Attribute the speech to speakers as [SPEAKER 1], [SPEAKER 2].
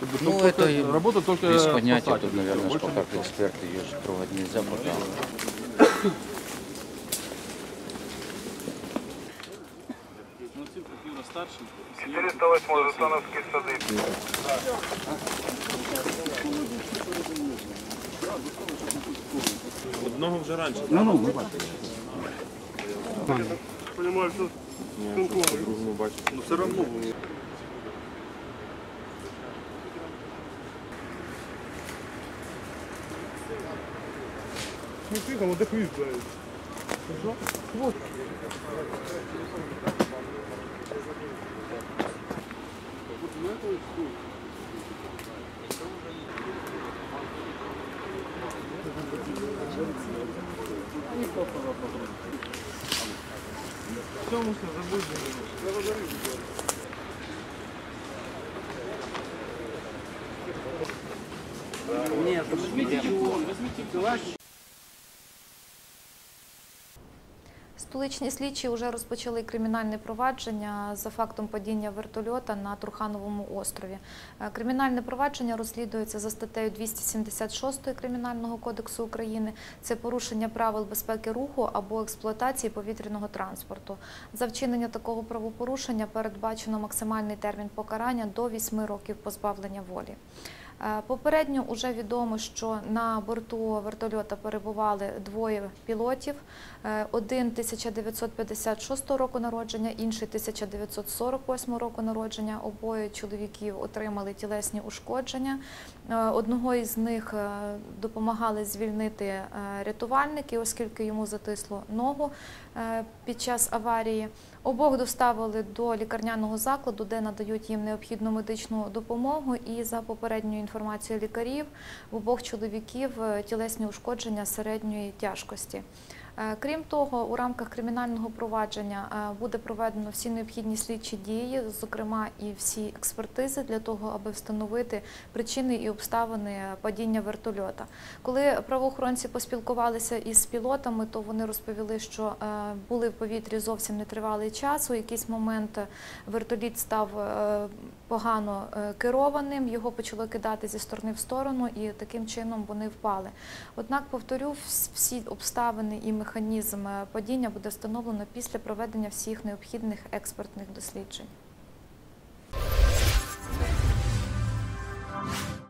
[SPEAKER 1] Ну, ну только это работа только
[SPEAKER 2] без понятия. Тут, наверное, пока эксперты ее проводить нельзя, пока
[SPEAKER 3] старший.
[SPEAKER 4] 408 Житомирський сади.
[SPEAKER 3] Одного вже раніше.
[SPEAKER 4] Понимаю, що
[SPEAKER 3] Другому бачу.
[SPEAKER 4] ну, все одно. Не тихо, вот дохуй, блядь. Вот. Все, мы все забудем. Нет, возьмите чего, возьмите калаш.
[SPEAKER 5] Столичні слідчі вже розпочали кримінальне провадження за фактом падіння вертольота на Трухановому острові. Е, Кримінальне провадження розслідується за статтею 276 Кримінального кодексу України. Це порушення правил безпеки руху або експлуатації повітряного транспорту. За вчинення такого правопорушення передбачено максимальний термін покарання до 8 років позбавлення волі. Е, Попередньо вже відомо, що на борту вертольота перебували двоє пілотів. Е, Один 1956 року народження, інший 1948 року народження. Обоє чоловіків отримали тілесні ушкодження. Е, Одного із них допомагали звільнити рятувальники, оскільки йому затисло ногу під час аварії. Обох доставили до лікарняного закладу, де надають їм необхідну медичну допомогу. І за попередньою інформацією лікарів, в обох чоловіків е, тілесні ушкодження середньої тяжкості. Е, Крім того, у рамках кримінального провадження е, буде проведено всі необхідні слідчі дії, зокрема і всі експертизи для того, аби встановити причини і обставини падіння вертольота. Коли правоохоронці поспілкувалися із пілотами, то вони розповіли, що е, були в повітрі зовсім нетривалий час. У якийсь момент вертоліт став погано керованим, його почало кидати зі сторони в сторону, і таким чином вони впали. Однак, повторю, всі обставини і механізм е, падіння буде встановлено після проведення всіх необхідних експертних досліджень.